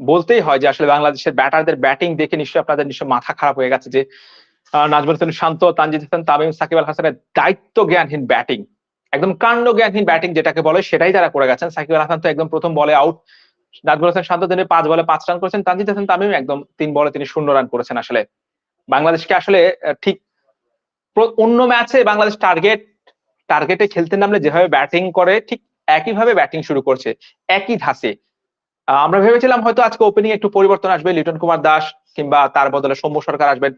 বলতেই হয় যে আসলে বাংলাদেশের ব্যাটারদের ব্যাটিং দেখে নিশ্চয়ই আপনাদের নিশ্চয় মাথা খারাপ হয়ে গেছে যে নাজমুল হোসেন শান্ত, তানজিদ হাসান, তামিম, সাকিব আল হাসানের দায়িত্ব জ্ঞানহীন ব্যাটিং। একদম কাণ্ড জ্ঞানহীন ব্যাটিং যেটাকে বলে সেটাই তারা করে গেছেন। সাকিব আল হাসান তো একদম প্রথম বলে আউট নাজমুল হোসেন শান্ত তিনি পাঁচ বলে পাঁচ রান করেছেন। তানজিদ হাসান, তামিম একদম তিন বলে তিনি শূন্য রান করেছেন আসলে। বাংলাদেশকে আসলে ঠিক অন্য ম্যাচে বাংলাদেশ টার্গেট টার্গেটে খেলতে নামলে যেভাবে ব্যাটিং করে, ঠিক একইভাবে ব্যাটিং শুরু করছে। একই ধাসে আমরা ভেবেছিলাম হয়তো আজকে ওপেনিং একটু পরিবর্তন আসবে, লিটন কুমার দাস কিংবা তার বদলে সৌম্য সরকার আসবেন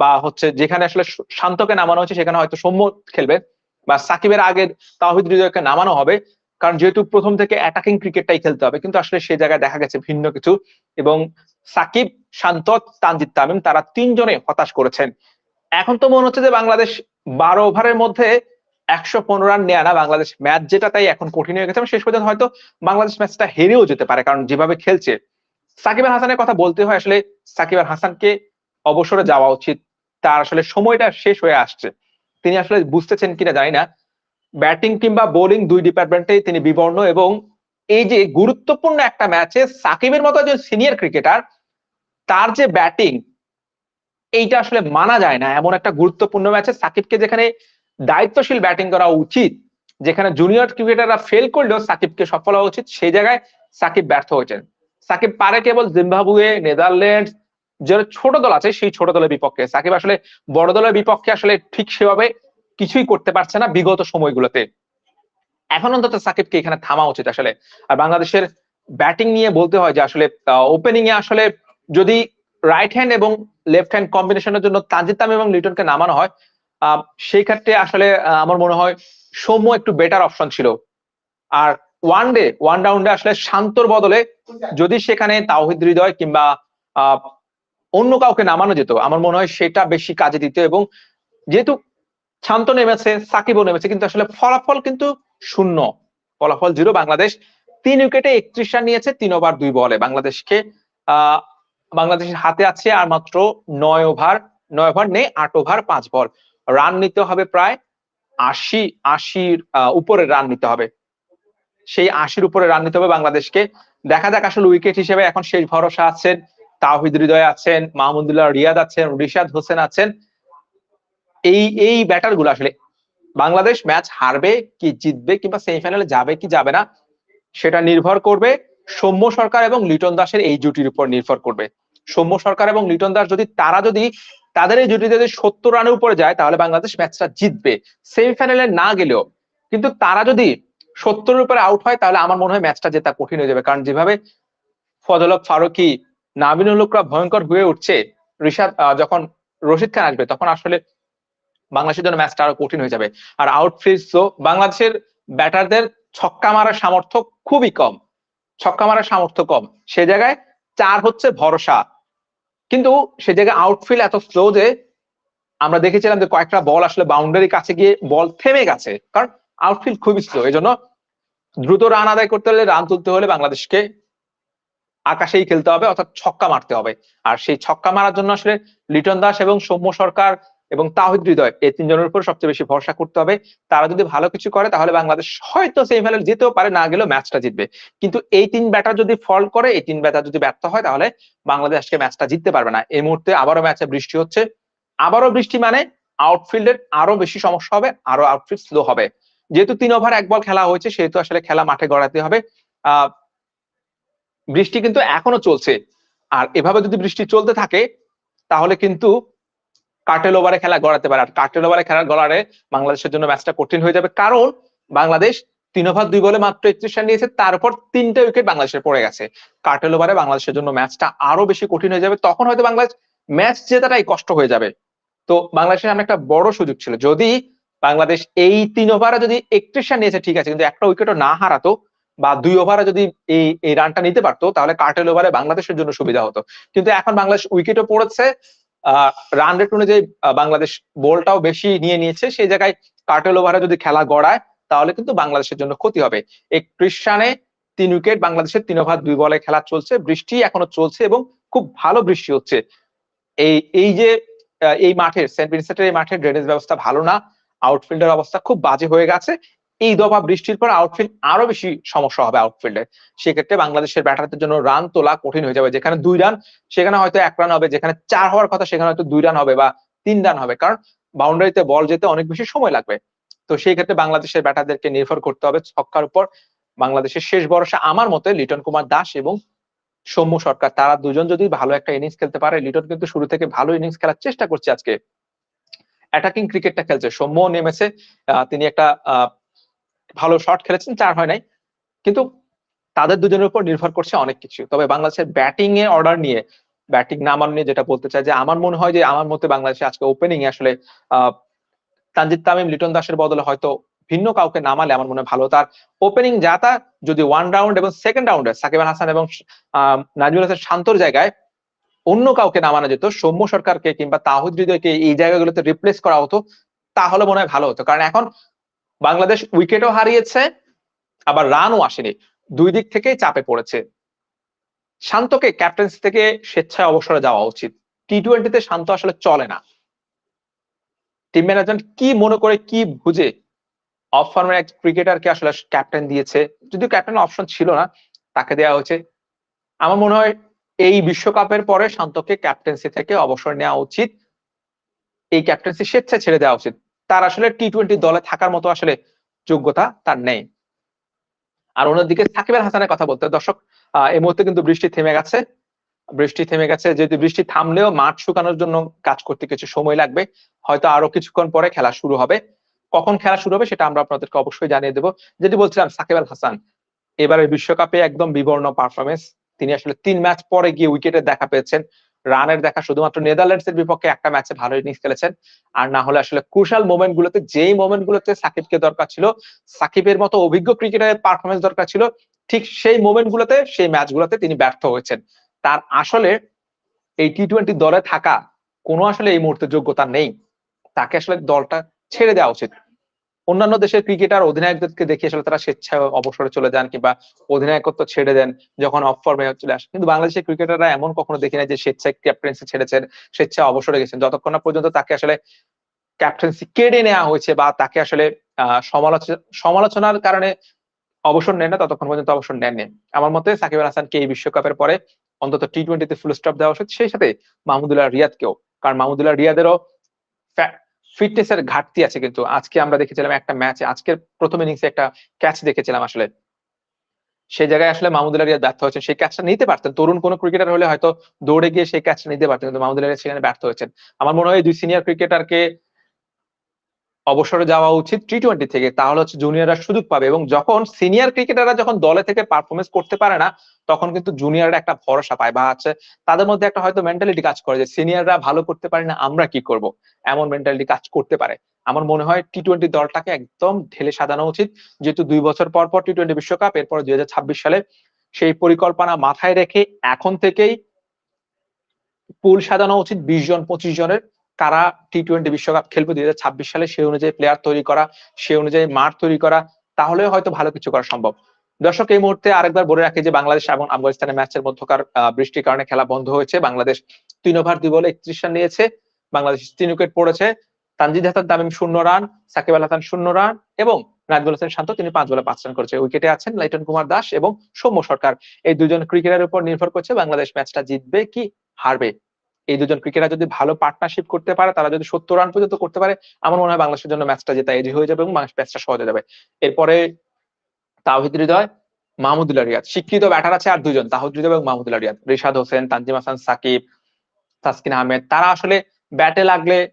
বা হচ্ছে যেখানে আসলে শান্তকে নামানো হচ্ছে সেখানে হয়তো সৌম্য খেলবে, বা সাকিবের আগের তাহিদ হৃদয়কে নামানো হবে, কারণ যেহেতু প্রথম থেকে অ্যাটাকিং ক্রিকেটটাই খেলতে হবে, কিন্তু আসলে সে জায়গায় দেখা গেছে ভিন্ন কিছু। এবং সাকিব, শান্ত, তানজিদ তামিম, তারা তিনজনে হতাশ করেছেন। এখন তো মনে হচ্ছে যে বাংলাদেশ বারো ওভারের মধ্যে একশো পনেরো রান নেয় না বাংলাদেশ ম্যাচ যেটা তাই এখন কঠিন হয়ে গেছে শেষ পর্যন্ত হয়তো বাংলাদেশ ম্যাচটা হেরেও যেতে পারে, কারণ যেভাবে খেলছে। সাকিব আল হাসানের কথা বলতে হয় আসলে সাকিব আল হাসানকে অবসরে যাওয়া উচিত। তার আসলে সময়টা শেষ হয়ে আসছে। তিনি আসলে বুঝতেছেন কিনা জানি না। ব্যাটিং কিংবা বোলিং দুই ডিপার্টমেন্টে তিনি বিবর্ণ এবং এই যে গুরুত্বপূর্ণ একটা ম্যাচে সাকিবের মতো একজন সিনিয়র ক্রিকেটার তার যে ব্যাটিং এইটা আসলে মানা যায় না। এমন একটা গুরুত্বপূর্ণ ম্যাচে সাকিবকে যেখানে দায়িত্বশীল ব্যাটিং করা উচিত, যেখানে জুনিয়র ক্রিকেটাররা ফেল করলেও সাকিবকে সফল হওয়া উচিত, সেই জায়গায় সাকিব ব্যর্থ হয়েছেন। সাকিব পারে কেবল জিম্বাবুয়ে নেদারল্যান্ড যে ছোট দল আছে সেই ছোট দলের বিপক্ষে। সাকিব আসলে বড় দলের বিপক্ষে আসলে ঠিক সেভাবে কিছুই করতে পারছে না বিগত সময়গুলোতে। এখন অন্তত সাকিবকে এখানে থামা উচিত আসলে। আর বাংলাদেশের ব্যাটিং নিয়ে বলতে হয় যে আসলে ওপেনিং এ আসলে যদি রাইট হ্যান্ড এবং লেফট হ্যান্ড কম্বিনেশনের জন্য তানজিদ তামিম এবং লিটনকে নামানো হয় সেই ক্ষেত্রে আসলে আমার মনে হয় সৌম্য একটু বেটার অপশন ছিল। আর ওয়ান ডে ওয়ান রাউন্ডে আসলে শান্তর বদলে যদি সেখানে তাওহিদ হৃদয় কিংবা অন্য কাউকে নামানো যেত, আমার মনে হয় সেটা বেশি কাজে দিত এবং যেহেতু শান্ত নেমেছে, সাকিবও নেমেছে, কিন্তু আসলে ফলাফল কিন্তু শূন্য। ফলাফল জিরো বাংলাদেশ তিন উইকেটে একত্রিশ রান নিয়েছে, তিন ওভার দুই বলে। বাংলাদেশকে, আহ, বাংলাদেশের হাতে আছে আর মাত্র নয় ওভার নয় ওভার নেই, আট ওভার পাঁচ বল। রান নিতে হবে প্রায় আশি, আশির উপরে রান নিতে হবে। সেই আশির উপরে রান নিতে হবে বাংলাদেশকে। দেখা যাক আসলে উইকেট হিসেবে এখন শেষ ভরসা আছেন তাহিদ হৃদয় আছেন, মাহমুদুল্লাহ রিয়াদ আছেন, রিশাদ হোসেন আছেন। এই এই ব্যাটারগুলো আসলে বাংলাদেশ ম্যাচ হারবে কি জিতবে কিংবা সেমিফাইনালে যাবে কি যাবে না, সেটা নির্ভর করবে সৌম্য সরকার এবং লিটন দাসের এই জুটির উপর নির্ভর করবে। সৌম্য সরকার এবং লিটন দাস যদি, তারা যদি তাদের এই জুটি যদি সত্তর রানের উপরে যায়, তাহলে বাংলাদেশ ম্যাচটা জিতবে। সেমিফাইনালে না গেলেও। কিন্তু তারা যদি সত্তরের উপরে আউট হয়, তাহলে আমার মনে হয় ম্যাচটা জেতা কঠিন হয়ে যাবে। কারণ যেভাবে ফজলক ফারুকি নাবিনুল লোকরা ভয়ঙ্কর হয়ে উঠছে ঋষাদ যখন রশিদ খান আসবে, তখন আসলে বাংলাদেশের জন্য ম্যাচটা আরও কঠিন হয়ে যাবে। আর আউটফিল্ড তো বাংলাদেশের ব্যাটারদের ছক্কা মারার সামর্থ্য খুবই কম। ছক্কা মারার সামর্থ্য কম। সে জায়গায় চার হচ্ছে ভরসা। কিন্তু সে জায়গায় আউটফিল এত স্লো যে আমরা দেখেছিলাম যে কয়েকটা বল আসলে বাউন্ডারি কাছে গিয়ে বল থেমে গেছে। কারণ আউটফিল্ড খুবই স্লো এই জন্য দ্রুত রান আদায় করতে হলে রান তুলতে হলে বাংলাদেশকে আকাশেই খেলতে হবে, অর্থাৎ ছক্কা মারতে হবে। আর সেই ছক্কা মারার জন্য আসলে লিটন দাস এবং সৌম্য সরকার এবং তাহিদ হৃদয়, এই তিনজনের উপর সবচেয়ে বেশি ভরসা করতে হবে। তারা যদি ভালো কিছু করে, তাহলে বাংলাদেশ হয়তো সেমিফাইনাল যেতেও পারে, না গেলেও ম্যাচটা জিতবে। কিন্তু এই তিন ব্যাটার যদি ফল করে, এই তিন ব্যাটার যদি ব্যর্থ হয়, তাহলে বাংলাদেশ আজকে ম্যাচটা জিততে পারবে না। এই মুহূর্তে আবারও ম্যাচে বৃষ্টি হচ্ছে। আবারও বৃষ্টি মানে আউটফিল্ডের আরও বেশি সমস্যা হবে আরও আউটফিল্ড স্লো হবে। যেহেতু তিন ওভার এক বল খেলা হয়েছে, সেহেতু আসলে খেলা মাঠে গড়াতে হবে। বৃষ্টি কিন্তু এখনও চলছে। আর এভাবে যদি বৃষ্টি চলতে থাকে, তাহলে কিন্তু কার্টেল ওভারে খেলা গড়াতে পারে। আর কার্টেল ওভারে খেলা গড়ালে বাংলাদেশের জন্য ম্যাচটা কঠিন হয়ে যাবে। কারণ বাংলাদেশ তিন ওভার দুই বলে মাত্র একত্রিশ রান নিয়েছে তারপর তিনটা উইকেট বাংলাদেশের পড়ে গেছে। কার্টেল ওভারে বাংলাদেশের জন্য ম্যাচটা আরও বেশি কঠিন হয়ে যাবে। তখন হয়তো বাংলাদেশ ম্যাচ জেতাটাই কষ্ট হয়ে যাবে। তো বাংলাদেশের সামনে একটা বড় সুযোগ ছিল। যদি বাংলাদেশ এই তিন ওভারে যদি একত্রিশ রান নিয়েছে, ঠিক আছে, কিন্তু একটা উইকেটও না হারাতো বা দুই ওভারে যদি এই এই রানটা নিতে পারতো, তাহলে কার্টেল ওভারে বাংলাদেশের জন্য সুবিধা হতো। কিন্তু এখন বাংলাদেশ উইকেটও পড়েছে। রান রেট অনুযায়ী বাংলাদেশ বলটাও বেশি নিয়ে নিয়েছে। সেই জায়গায় কার্টেল ওভারে যদি খেলা গড়ায়, তাহলে কিন্তু বাংলাদেশের জন্য ক্ষতি হবে। একত্রিশ রানে তিন উইকেট বাংলাদেশের তিন ওভার দুই বলে খেলা চলছে। বৃষ্টি এখনও চলছে এবং খুব ভালো বৃষ্টি হচ্ছে। এই এই যে এই মাঠের সেন্ট ভিনসেন্টের এই মাঠের ড্রেনেজ ব্যবস্থা ভালো না আউটফিল্ডের অবস্থা খুব বাজে হয়ে গেছে। এই দফা বৃষ্টির পর আউটফিল্ড আরও বেশি সমস্যা হবে আউটফিল্ডে সেক্ষেত্রে বাংলাদেশের ব্যাটারদের জন্য রান তোলা কঠিন হয়ে যাবে। যেখানে দুই রান সেখানে হয়তো এক রান হবে। যেখানে চার হওয়ার কথা, সেখানে হয়তো দুই রান হবে বা তিন রান হবে। কারণ বাউন্ডারিতে বল যেতে অনেক বেশি সময় লাগবে। তো সেই ক্ষেত্রে বাংলাদেশের ব্যাটারদেরকে নির্ভর করতে হবে ছক্কার উপর। বাংলাদেশের শেষ ভরসা আমার মতে লিটন কুমার দাস এবং সৌম্য সরকার। তারা দুজন যদি ভালো একটা ইনিংস খেলতে পারে, লিটন কিন্তু শুরু থেকে ভালো ইনিংস খেলার চেষ্টা করছে আজকে। অ্যাটাকিং ক্রিকেটটা খেলছে। সৌম্য নেমেছে। তিনি একটা ভালো শট খেলেছেন, চার হয় নাই। কিন্তু তাদের দুজনের উপর নির্ভর করছে অনেক কিছু। তবে বাংলাদেশের ব্যাটিং এ অর্ডার নিয়ে ব্যাটিং নামান নিয়ে যেটা বলতে চাই যে আমার মনে হয় যে আমার মতে বাংলাদেশে আজকে ওপেনিং এ আসলে তানজিদ তামিম, লিটন দাসের বদলে হয়তো ভিন্ন কাউকে নামালে আমার মনে হয় ভালো। তার ওপেনিং যাতা যদি ওয়ান রাউন্ড এবং সেকেন্ড রাউন্ডে সাকিব আল হাসান এবং নাজমুল হাসান শান্তর জায়গায় অন্য কাউকে নামানো যেত, সৌম্য সরকারকে কিংবা তাহিদ হৃদয়কে এই জায়গাগুলোতে রিপ্লেস করা হতো, তাহলে মনে হয় ভালো হতো। কারণ এখন বাংলাদেশ উইকেটও হারিয়েছে, আবার রানও আসেনি। দুই দিক থেকেই চাপে পড়েছে। শান্তকে ক্যাপ্টেন্সি থেকে স্বেচ্ছায় অবসরে যাওয়া উচিত। টি টোয়েন্টিতে শান্ত আসলে চলে না। টিম ম্যানেজমেন্ট কি মনে করে, কি বুঝে? অফ ফর্মের এক ক্রিকেটারকে আসলে ক্যাপ্টেন দিয়েছে। যদিও ক্যাপ্টেন অপশন ছিল না, তাকে দেওয়া হয়েছে। আমার মনে হয় এই বিশ্বকাপের পরে শান্তকে ক্যাপ্টেন্সি থেকে অবসর নেওয়া উচিত। এই ক্যাপ্টেন্সি স্বেচ্ছায় ছেড়ে দেওয়া উচিত। তার আসলে টি টোয়েন্টি দলে থাকার মতো আসলে যোগ্যতা তার নেই। আর অন্যদিকে সাকিব আল হাসানের কথা বলতে, দর্শক এই মুহূর্তে কিন্তু বৃষ্টি থেমে গেছে। বৃষ্টি থেমে গেছে, যদি বৃষ্টি থামলেও মাঠ শুকানোর জন্য কাজ করতে কিছু সময় লাগবে। হয়তো আরও কিছুক্ষণ পরে খেলা শুরু হবে। কখন খেলা শুরু হবে সেটা আমরা আপনাদেরকে অবশ্যই জানিয়ে দেবো। যেটি বলছিলাম, সাকিব আল হাসান এবারে বিশ্বকাপে একদম বিবর্ণ পারফরমেন্স তিনি আসলে তিন ম্যাচ পরে গিয়ে উইকেটে দেখা পেয়েছেন। রানের দেখা শুধুমাত্র নেদারল্যান্ডস এর বিপক্ষে একটা ম্যাচে ভালো ইনিংস খেলেছেন। আর না হলে আসলে ক্রুশাল মোমেন্ট গুলোতে, যেই মোমেন্ট গুলোতে সাকিবকে দরকার ছিল, সাকিবের মতো অভিজ্ঞ ক্রিকেটারের পারফরমেন্স দরকার ছিল, ঠিক সেই মোমেন্ট গুলোতে, সেই ম্যাচ গুলোতে তিনি ব্যর্থ হয়েছেন। তার আসলে এই টি টোয়েন্টি দলে থাকা কোনো আসলে এই মুহূর্তে যোগ্যতা নেই। তাকে আসলে দলটা ছেড়ে দেওয়া উচিত। অন্যান্য দেশের ক্রিকেটার অধিনায়কদেরকে দেখে আসলে তারা স্বেচ্ছায় অবসরে চলে যান কিংবা অধিনায়কত্ব ছেড়ে দেন যখন অফ ফর্মে চলে আসে। কিন্তু বাংলাদেশের ক্রিকেটাররা এমন কখনো দেখি না যে স্বেচ্ছায় ক্যাপ্টেন্সি ছেড়েছেন, স্বেচ্ছায় অবসরে গেছেন। যতক্ষণ না পর্যন্ত তাকে আসলে ক্যাপ্টেন্সি কেড়ে নেওয়া হয়েছে বা তাকে আসলে সমালোচনা সমালোচনার কারণে অবসর নেন না, ততক্ষণ পর্যন্ত অবসর নেননি আমার মতে সাকিব আল হাসানকে এই বিশ্বকাপের পরে অন্তত টি টোয়েন্টিতে ফুল স্টপ দেওয়া উচিত। সেই সাথে মাহমুদুল্লাহ রিয়াদকেও। কারণ মাহমুদুল্লাহ রিয়াদেরও ফিটনেসের ঘাটতি আছে কিন্তু। আজকে আমরা দেখেছিলাম একটা ম্যাচে আজকের প্রথম ইনিংসে একটা ক্যাচ দেখেছিলাম আসলে। সেই জায়গায় আসলে মাহমুদুল্লাহ রিয়াদ ব্যর্থ হয়েছেন। সেই ক্যাচটা নিতে পারতেন। তরুণ কোন ক্রিকেটার হলে হয়তো দৌড়ে গিয়ে সেই ক্যাচটা নিতে পারতেন। কিন্তু মাহমুদুল্লাহ সেখানে ব্যর্থ হয়েছেন। আমার মনে হয় দুই সিনিয়র ক্রিকেটারকে অবসরে যাওয়া উচিত টি টোয়েন্টি থেকে, তাহলে হচ্ছে জুনিয়ররা সুযোগ পাবে এবং যখন সিনিয়র ক্রিকেটাররা যখন দলে থেকে পারফরমেন্স করতে পারে না, তখন কিন্তু জুনিয়ররা একটা ভরসা পায় বা হচ্ছে তাদের মধ্যে একটা হয়তো মেন্টালিটি কাজ করে যে সিনিয়ররা ভালো করতে পারে না, আমরা কি করব? এমন মেন্টালিটি কাজ করতে পারে। আমার মনে হয় টি টোয়েন্টি দলটাকে একদম ঢেলে সাজানো উচিত। যেহেতু দুই বছর পর পর টি টোয়েন্টি বিশ্বকাপ, এরপর দুই হাজার ছাব্বিশ সালে সেই পরিকল্পনা মাথায় রেখে এখন থেকেই পুল সাজানো উচিত বিশ জন, পঁচিশ জনের। কারা টি টোয়েন্টি বিশ্বকাপ খেলবে দুই ছাব্বিশ সালে, সেই অনুযায়ী প্লেয়ার তৈরি করা, সেই অনুযায়ী মাঠ তৈরি করা তাহলে হয়তো ভালো কিছু করা সম্ভব। দর্শক, এই মুহূর্তে আরেকবার বলে রাখি যে বাংলাদেশ এবং আফগানিস্তানের ম্যাচের মধ্যকার বৃষ্টির কারণে খেলা বন্ধ হয়েছে। বাংলাদেশ তিন ওভার দুই বলে একত্রিশ রান নিয়েছে। বাংলাদেশ তিন উইকেট পড়েছে। তানজিদ হাসান, তামিম শূন্য রান, সাকিব আল হাসান শূন্য রান এবং নাজমুল হোসেন শান্ত, তিনি পাঁচ বলে পাঁচ রান করেছে। উইকেটে আছেন লাইটন কুমার দাস এবং সৌম্য সরকার। এই দুজন ক্রিকেটারের উপর নির্ভর করছে বাংলাদেশ ম্যাচটা জিতবে কি, হারবে। এই দুজন ক্রিকেটার যদি ভালো পার্টনারশিপ করতে পারে, তারা যদি সত্তর রান পর্যন্ত করতে পারে, আমার মনে হয় বাংলাদেশের জন্য ম্যাচটা জেতা এজি হয়ে যাবে এবং ম্যাচটা সহজ যাবে। এরপরে তাওহিদ হৃদয় মাহমুদুল্লাহ রিয়াদ। শিক্ষিত ব্যাটার আছে আর দুজন তাহিদ হৃদয় এবং মাহমুদুল্লাহ রিয়াদ। রিশাদ হোসেন, তানজিম হাসান, সাকিব, তাসকিন আহমেদ, তারা আসলে ব্যাটে লাগলে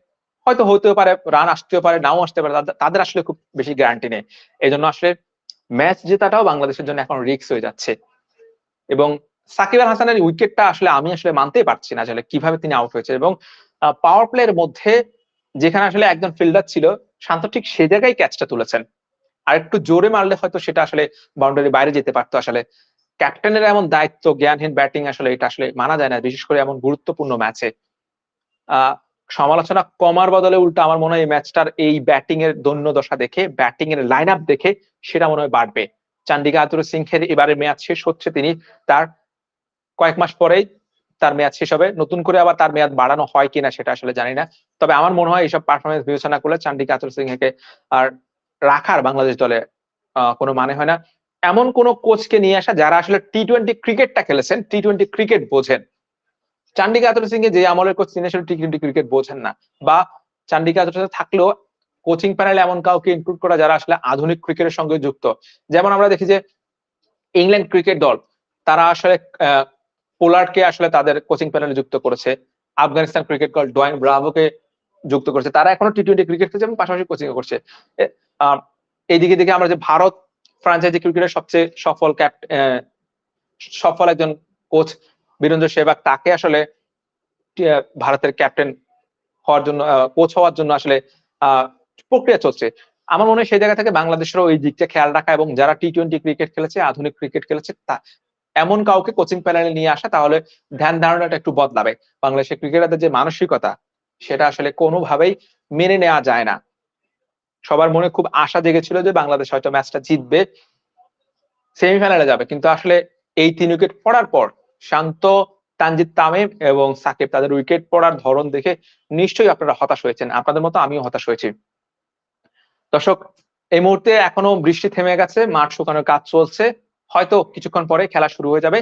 হয়তো হতেও পারে রান আসতেও পারে, নাও আসতে পারে, তাদের আসলে খুব বেশি গ্যারান্টি নেই। এই জন্য আসলে ম্যাচ জেতাটাও বাংলাদেশের জন্য এখন রিক্স হয়ে যাচ্ছে। এবং সাকিব আল হাসানের উইকেটটা আসলে আমি আসলে মানতেই পারছি না আসলে কীভাবে তিনি আউট হয়েছে এবং পাওয়ার প্লের মধ্যে যেখানে আসলে একজন ফিল্ডার ছিল, শান্ত ঠিক সে জায়গায় ক্যাচটা তুলেছেন। আর একটু জোরে মারলে হয়তো সেটা আসলে বাউন্ডারি বাইরে যেতে পারতো আসলে। ক্যাপ্টেনের এমন দায়িত্ব, জ্ঞানহীন ব্যাটিং আসলে এটা আসলে মানা যায় না, বিশেষ করে এমন গুরুত্বপূর্ণ ম্যাচে সমালোচনা কমার বদলে উল্টো আমার মনে হয় এই ম্যাচটার এই ব্যাটিং এর দৈন্য দশা দেখে ব্যাটিং এর লাইন আপ দেখে সেটা মনে হয় বাড়বে। চান্ডিকা আতুর সিংহের এবারে ম্যাচ শেষ হচ্ছে তিনি, তার কয়েক মাস পরেই তার মেয়াদ শেষ হবে। নতুন করে আবার তার মেয়াদ বাড়ানো হয় কিনা সেটা আসলে জানি না। তবে আমার মনে হয় এইসব পারফরমেন্স বিবেচনা করলে চান্ডিকা আতুর সিংহকে আর রাখার বাংলাদেশ দলে কোনো মানে হয় না। এমন কোন কোচকে নিয়ে আসা যারা আসলে টি টোয়েন্টি ক্রিকেটটা খেলেছেন টি টোয়েন্টি ক্রিকেট বোঝেন। চান্ডিকা আতর সিং যে আমলের কোচ তিনি আসলে টি টোয়েন্টি ক্রিকেট বোঝেন না। বা চান্ডিকা আতর থাকলেও কোচিং প্যানেলে এমন কাউকে ইনক্লুড করা যারা আসলে আধুনিক ক্রিকেটের সঙ্গে যুক্ত। যেমন আমরা দেখি যে ইংল্যান্ড ক্রিকেট দল, তারা আসলে পোলার্ডকে আসলে তাদের কোচিং প্যানেলে যুক্ত করেছে। আফগানিস্তান ক্রিকেট দল ডোয়েন ব্রাভোকে যুক্ত করেছে। তারা এখনও টি টোয়েন্টি ক্রিকেট খেলছে এবং পাশাপাশি কোচিং করছে। এইদিকে দিকে আমরা যে ভারত ফ্রাঞ্চাইজি ক্রিকেটের সবচেয়ে সফল ক্যাপ্ট সফল একজন কোচ বীরেন্দ্র সেবাগ তাকে আসলে ভারতের ক্যাপ্টেন হওয়ার জন্য কোচ হওয়ার জন্য আসলে প্রক্রিয়া চলছে। আমার মনে হয় সেই জায়গা থেকে বাংলাদেশেরও ওই দিকটা খেয়াল রাখা এবং যারা টি টোয়েন্টি ক্রিকেট খেলেছে, আধুনিক ক্রিকেট খেলেছে এমন কাউকে কোচিং প্যানেলে নিয়ে আসা, তাহলে ধ্যান ধারণাটা একটু বদলাবে। বাংলাদেশের ক্রিকেটারদের যে মানসিকতা, সেটা আসলে কোনোভাবেই মেনে নেওয়া যায় না। সবার মনে খুব আশা জেগেছিল যে বাংলাদেশ হয়তো ম্যাচটা জিতবে সেমিফাইনালে যাবে। কিন্তু আসলে এই তিন উইকেট পড়ার পর শান্ত তানজিদ তামিম এবং সাকিব তাদের উইকেট পড়ার ধরন দেখে নিশ্চয়ই আপনারা হতাশ হয়েছেন। আপনাদের মতো আমিও হতাশ হয়েছি। দর্শক, এই মুহূর্তে এখনও বৃষ্টি থেমে গেছে, মাঠ শুকানোর কাজ চলছে। হয়তো কিছুক্ষণ পরে খেলা শুরু হয়ে যাবে।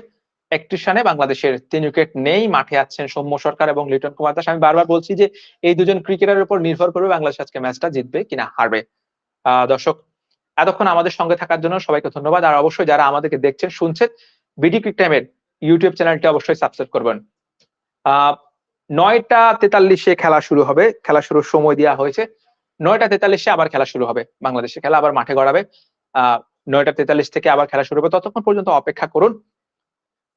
একত্রিশ রানে বাংলাদেশের তিন উইকেট নেই, মাঠে আছেন সৌম্য সরকার এবং লিটন কুমার দাস। আমি বারবার বলছি যে এই দুজন ক্রিকেটারের উপর নির্ভর করবে বাংলাদেশ আজকে ম্যাচটা জিতবে কিনা, হারবে। দর্শক, এতক্ষণ আমাদের সঙ্গে থাকার জন্য সবাইকে ধন্যবাদ। আর অবশ্যই যারা আমাদেরকে দেখছেন, শুনছেন বিডি ক্রিক টাইমের ইউটিউব চ্যানেলটি অবশ্যই সাবস্ক্রাইব করবেন। নয়টা তেতাল্লিশে খেলা শুরু হবে। খেলা শুরুর সময় দেওয়া হয়েছে। নয়টা তেতাল্লিশে আবার খেলা শুরু হবে। বাংলাদেশে খেলা আবার মাঠে গড়াবে। আহ নয়টা তেতাল্লিশ থেকে আবার খেলা শুরু হবে। ততক্ষণ পর্যন্ত অপেক্ষা করুন।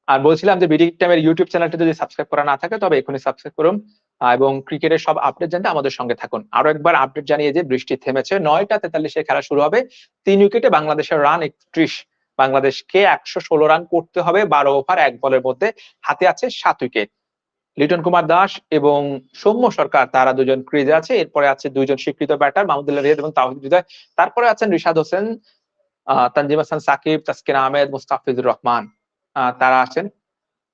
আর বলছিলাম যে বিডি টাইমের ইউটিউব চ্যানেলটি যদি সাবস্ক্রাইব করা না থাকে, তবে এখনই সাবস্ক্রাইব করুন। এবং ক্রিকেটের সব আপডেট জানতে আমাদের সঙ্গে থাকুন। আরও একবার আপডেট জানিয়ে যে বৃষ্টি থেমেছে। নয়টা তেতাল্লিশে খেলা শুরু হবে। তিন উইকেটে বাংলাদেশের রান একত্রিশ। বাংলাদেশকে একশো ষোলো রান করতে হবে। বারো ওভার এক বলের মধ্যে হাতে আছে সাত উইকেট লিটন কুমার দাস এবং সৌম্য সরকার, তারা দুজন ক্রিজে আছে। এরপরে আছে দুইজন স্বীকৃত ব্যাটার মাহমুদুল্লাহ রিয়াদ এবং তাহিদ হৃদয়। তারপরে আছেন রিশাদ হোসেন। তানজিম হাসান, সাকিব, তাসকিন আহমেদ, মুস্তাফিজুর রহমান তারা আছেন।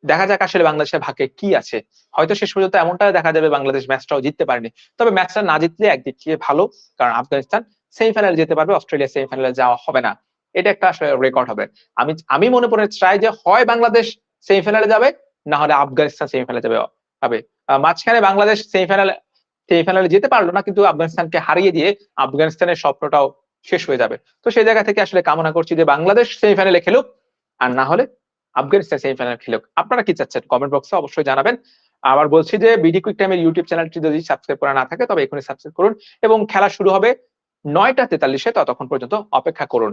দেখা যাক আসলে বাংলাদেশের ভাগ্যে কি আছে। হয়তো শেষ পর্যন্ত এমনটা দেখা যাবে বাংলাদেশ ম্যাচটাও জিততে পারেনি। তবে ম্যাচটা না জিতলে একদিক থেকে ভালো, কারণ আফগানিস্তান সেমিফাইনালে যেতে পারবে, অস্ট্রেলিয়া সেমিফাইনালে যাওয়া হবে না। এটা একটা আসলে রেকর্ড হবে। আমি আমি মনে করে চাই যে হয় বাংলাদেশ সেমিফাইনালে যাবে, না হলে আফগানিস্তান সেমিফাইনালে যাবে, হবে। মাঝখানে বাংলাদেশ সেমিফাইনালে সেমিফাইনালে যেতে পারল না, কিন্তু আফগানিস্তানকে হারিয়ে দিয়ে আফগানিস্তানের স্বপ্নটাও শেষ হয়ে যাবে। তো সেই জায়গা থেকে আসলে কামনা করছি যে বাংলাদেশ সেমিফাইনালে খেলুক, আর না হলে আফগানিস্তান সেমিফাইনাল খেলুক। আপনারা কি চাচ্ছেন? কমেন্ট বক্সে অবশ্যই জানাবেন। আবার বলছি যে বিডি কুইক টাইমের ইউটিউব চ্যানেলটি যদি সাবস্ক্রাইব করা না থাকে, তবে এখনই সাবস্ক্রাইব করুন এবং খেলা শুরু হবে নয়টা তেতাল্লিশে, ততক্ষণ পর্যন্ত অপেক্ষা করুন।